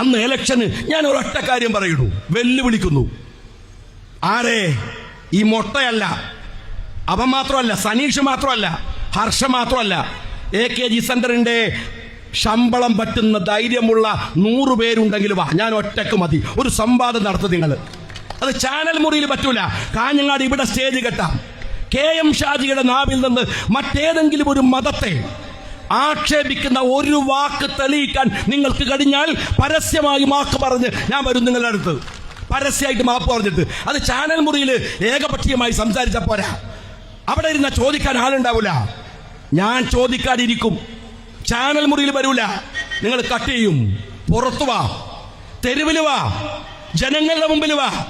അന്ന് ഇലക്ഷന് ഞാൻ ഒരൊറ്റ കാര്യം പറയുന്നു. വെല്ലുവിളിക്കുന്നു. ആരെ? ഈ മൊട്ടയല്ല. അവൻ മാത്രമല്ല സനീഷ് മാത്രമല്ല ഹർഷ മാത്രമല്ല. എ കെ ജി സെന്ററിന്റെ ശമ്പളം പറ്റുന്ന ധൈര്യമുള്ള നൂറ് പേരുണ്ടെങ്കിൽ വാ ഞാൻ ഒറ്റയ്ക്ക് മതി. ഒരു സംവാദം നടത്തു നിങ്ങൾ അത് ചാനൽ മുറിയിൽ പറ്റൂല. കാഞ്ഞങ്ങാട് ഇവിടെ സ്റ്റേജ് കെട്ടാം. കെ എം ഷാജിയുടെ നാവിൽ നിന്ന് മറ്റേതെങ്കിലും ഒരു മതത്തെ ആക്ഷേപിക്കുന്ന ഒരു വാക്ക് തെളിയിക്കാൻ നിങ്ങൾക്ക് കഴിഞ്ഞാൽ പരസ്യമായി മാക്ക് പറഞ്ഞ് ഞാൻ വരും നിങ്ങളുടെ അടുത്ത്. പരസ്യമായിട്ട് മാപ്പ് പറഞ്ഞിട്ട്. അത് ചാനൽ മുറിയിൽ ഏകപക്ഷീയമായി സംസാരിച്ച പോരാ. അവിടെ ഇരുന്ന ചോദിക്കാൻ ആളുണ്ടാവില്ല ഞാൻ ചോദിക്കാതിരിക്കും ചാനൽ മുറിയിൽ വരൂല. നിങ്ങൾ കട്ട് ചെയ്യും. പുറത്തു വാ. തെരുവിൽ വാ. ജനങ്ങളുടെ മുമ്പിൽ വാ.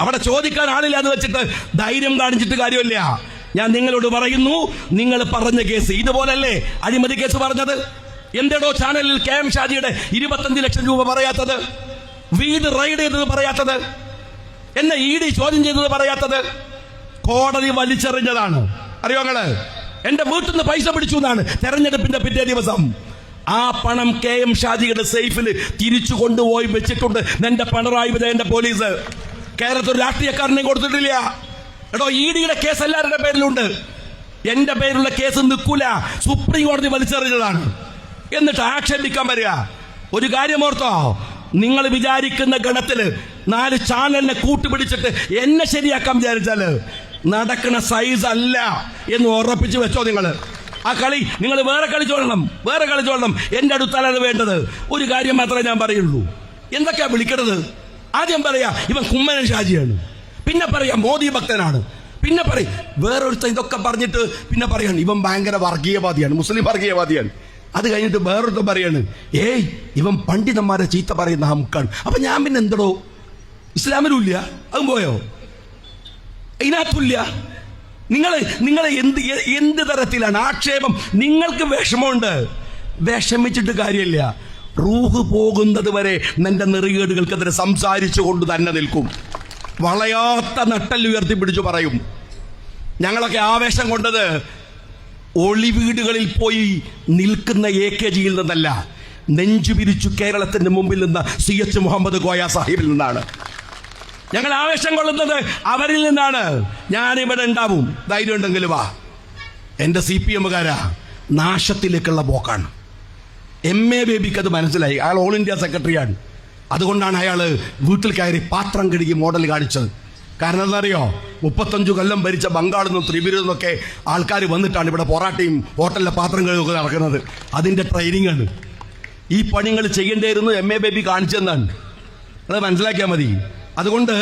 അവിടെ ചോദിക്കാൻ ആളില്ല എന്ന് വെച്ചിട്ട് ധൈര്യം കാണിച്ചിട്ട് കാര്യമില്ല. ഞാൻ നിങ്ങളോട് പറയുന്നു നിങ്ങൾ പറഞ്ഞ കേസ് ഇതുപോലല്ലേ? അഴിമതി കേസ് പറഞ്ഞത്? എന്തെടോ ചാനലിൽ കെ എം ഷാജിയുടെ ഇരുപത്തഞ്ച് ലക്ഷം രൂപ പറയാത്തത്? വീട് റൈഡ് ചെയ്തത് പറയാത്തത്? എന്നെ ഇ ഡി ചോദ്യം ചെയ്തത് പറയാത്തത്? കോടതി വലിച്ചെറിഞ്ഞതാണ്. അറിയോ നിങ്ങൾ എന്റെ വീട്ടിൽ നിന്ന് പൈസ പിടിച്ചു എന്നാണ് തെരഞ്ഞെടുപ്പിന്റെ പിറ്റേ ദിവസം. ആ പണം കെ എം ഷാജിയുടെ സേഫിൽ തിരിച്ചു കൊണ്ടുപോയി വെച്ചിട്ടുണ്ട്. എന്റെ പിണറായി വിജയന്റെ പോലീസ്. കേരളത്തിൽ രാഷ്ട്രീയക്കാരനെ രാഷ്ട്രീയക്കാരനെയും കൊടുത്തിട്ടില്ല. എടോ ഇ ഡിയുടെ കേസ് എല്ലാവരുടെ പേരിലുണ്ട്. എന്റെ പേരിലുള്ള കേസ് നിൽക്കൂല. സുപ്രീം കോടതി വലിച്ചെറിഞ്ഞതാണ്. എന്നിട്ട് ആക്ഷേപിക്കാൻ വരിക. ഒരു കാര്യം ഓർത്തോ? നിങ്ങൾ വിചാരിക്കുന്ന ഗണത്തിൽ നാല് ചാനലിനെ കൂട്ടുപിടിച്ചിട്ട് എന്നെ ശരിയാക്കാൻ വിചാരിച്ചാൽ നടക്കുന്ന സൈസ് അല്ല എന്ന് ഉറപ്പിച്ച് വെച്ചോ നിങ്ങൾ ആ കളി നിങ്ങൾ വേറെ കളിച്ചോളണം വേറെ കളിച്ചോളണം എന്റെ അടുത്തല്ല വേണ്ടത്. ഒരു കാര്യം മാത്രമേ ഞാൻ പറയുള്ളൂ. എന്തൊക്കെയാ വിളിക്കണത്? ആദ്യം പറയാ ഇവൻ കുമ്മനൻ ഷാജിയാണ്. പിന്നെ പറയാം മോദി ഭക്തനാണ്. പിന്നെ പറയും വേറൊരുത്ത ഇതൊക്കെ പറഞ്ഞിട്ട് പിന്നെ പറയാണ് ഇവൻ ഭയങ്കര വർഗീയവാദിയാണ് മുസ്ലിം വർഗീയവാദിയാണ്. അത് കഴിഞ്ഞിട്ട് വേറൊരുത്തൻ പറയാണ് ഏയ് ഇവൻ പണ്ഡിതന്മാരെ ചീത്ത പറയുന്ന നമുക്കാണ്. അപ്പൊ ഞാൻ പിന്നെ എന്തടോ ഇസ്ലാമിലും ഇല്ല അതും പോയോ? ഇതിനകത്തില്ല നിങ്ങൾ നിങ്ങൾ എന്ത് എന്ത് തരത്തിലാണ് ആക്ഷേപം? നിങ്ങൾക്ക് വിഷമമുണ്ട്? വിഷമിച്ചിട്ട് കാര്യമില്ല. റൂഹ് പോകുന്നത് വരെ നിന്റെ നെറികേടുകൾക്കെതിരെ സംസാരിച്ചു കൊണ്ട് തന്നെ നിൽക്കും. വളയാത്ത നട്ടൽ ഉയർത്തിപ്പിടിച്ചു പറയും. ഞങ്ങളൊക്കെ ആവേശം കൊണ്ടത് ഒളിവീടുകളിൽ പോയി നിൽക്കുന്ന എ കെ ജിയിൽ നിന്നല്ല നെഞ്ചു പിരിച്ചു കേരളത്തിന്റെ മുമ്പിൽ നിന്ന് സി എച്ച് മുഹമ്മദ് കോയ സാഹിബിൽ നിന്നാണ്. ഞങ്ങൾ ആവേശം കൊള്ളുന്നത് അവരിൽ നിന്നാണ്. ഞാൻ ഇവിടെ ഉണ്ടാവും. ധൈര്യം ഉണ്ടെങ്കിൽ വാ. എന്റെ സി പി എമ്മുകാരാ നാശത്തിലേക്കുള്ള പോക്കാണ്. എം എ ബേബിക്ക് അത് മനസ്സിലായി. അയാൾ ഓൾ ഇന്ത്യ സെക്രട്ടറിയാണ്. അതുകൊണ്ടാണ് അയാൾ വീട്ടിൽ കയറി പാത്രം കഴുകി മോഡൽ കാണിച്ചത്. കാരണം എന്താണെന്നറിയോ? മുപ്പത്തഞ്ചു കൊല്ലം ഭരിച്ച ബംഗാളിൽ നിന്നും ത്രിപുരയിൽ നിന്നൊക്കെ ആൾക്കാർ വന്നിട്ടാണ് ഇവിടെ പൊറാട്ടയും ഹോട്ടലിലെ പാത്രം കഴുകൊക്കെ നടക്കുന്നത്. അതിന്റെ ട്രെയിനിങ് ആണ്. ഈ പണികൾ ചെയ്യേണ്ടിയിരുന്നു എം എ ബേബി കാണിച്ചെന്നാണ് അത് മനസ്സിലാക്കിയാൽ മതി. അതുകൊണ്ട്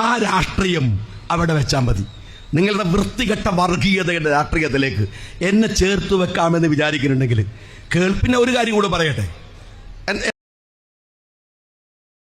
ആ രാഷ്ട്രീയം അവിടെ വെച്ചാൽ മതി. നിങ്ങളുടെ വൃത്തികെട്ട വർഗീയതയുടെ രാഷ്ട്രീയത്തിലേക്ക് എന്നെ ചേർത്ത് വെക്കാമെന്ന് വിചാരിക്കുന്നുണ്ടെങ്കിൽ കേൾപ്പിന് ഒരു കാര്യം കൂടെ പറയട്ടെ.